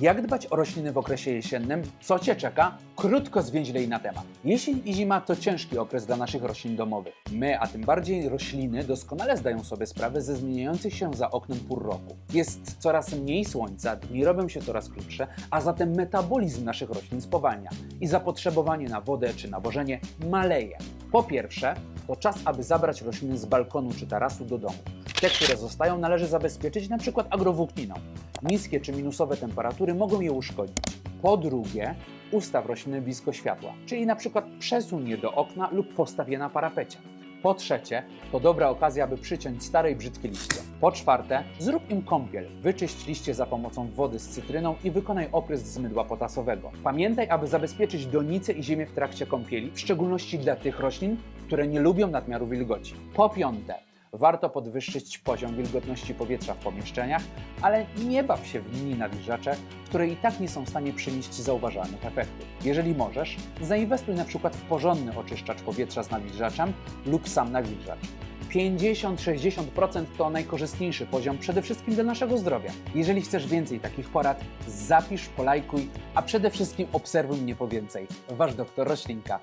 Jak dbać o rośliny w okresie jesiennym? Co Cię czeka? Krótko zwięźlej na temat. Jesień i zima to ciężki okres dla naszych roślin domowych. My, a tym bardziej rośliny, doskonale zdają sobie sprawę ze zmieniających się za oknem pór roku. Jest coraz mniej słońca, dni robią się coraz krótsze, a zatem metabolizm naszych roślin spowalnia i zapotrzebowanie na wodę czy nawożenie maleje. Po pierwsze, to czas, aby zabrać rośliny z balkonu czy tarasu do domu. Te, które zostają, należy zabezpieczyć np. agrowłókniną. Niskie czy minusowe temperatury mogą je uszkodzić. Po drugie, ustaw rośliny blisko światła, czyli np. przesuń je do okna lub postaw je na parapecie. Po trzecie, to dobra okazja, aby przyciąć stare i brzydkie liście. Po czwarte, zrób im kąpiel. Wyczyść liście za pomocą wody z cytryną i wykonaj oprysk z mydła potasowego. Pamiętaj, aby zabezpieczyć donice i ziemię w trakcie kąpieli, w szczególności dla tych roślin, które nie lubią nadmiaru wilgoci. Po piąte, warto podwyższyć poziom wilgotności powietrza w pomieszczeniach, ale nie baw się w mini nawilżacze, które i tak nie są w stanie przynieść zauważalnych efektów. Jeżeli możesz, zainwestuj na przykład w porządny oczyszczacz powietrza z nawilżaczem lub sam nawilżacz. 50-60% to najkorzystniejszy poziom przede wszystkim dla naszego zdrowia. Jeżeli chcesz więcej takich porad, zapisz, polajkuj, a przede wszystkim obserwuj mnie po więcej. Wasz doktor Roślinka.